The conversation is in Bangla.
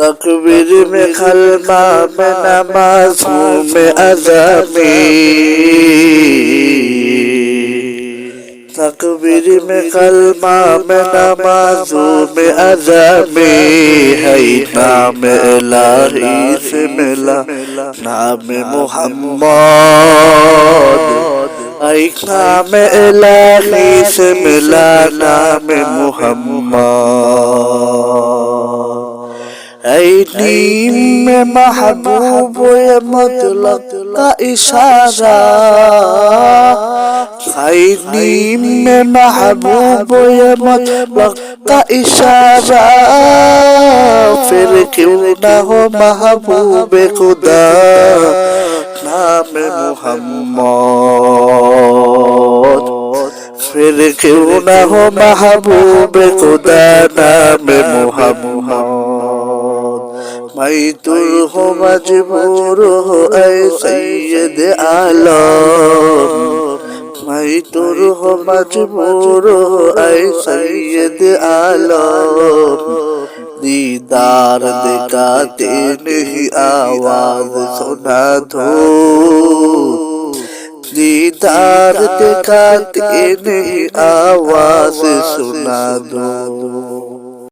तकबीर में खलमा में नमाजों में अजमी तकबीर में कलमा में नमाजों में अजामी है नाम इलाही से मिला, नाम मोहम्मद। नाम इलाही से मिला, नाम मोहम्मद। আইনি মে মাহবুব মতলব কা ইশারা। আইনি মে মাহবুব মতলব কা ইশারা। ফির কিউ না হো মাহবুব খুদা, নাম মুহাম্মদ। ফির কিউ না হো মাহবুব খুদা, নাম মুহাম্মদ। महबूब खुदा नाम मोहम्मद मैं तो हो मजबूर हो ऐ सैयद आलम मैं तो हो मजबूर हो ऐ सैयद आलम दीदार दिखाते नहीं आवाज सुना दो दीदार दिखाते नहीं आवाज सुना दो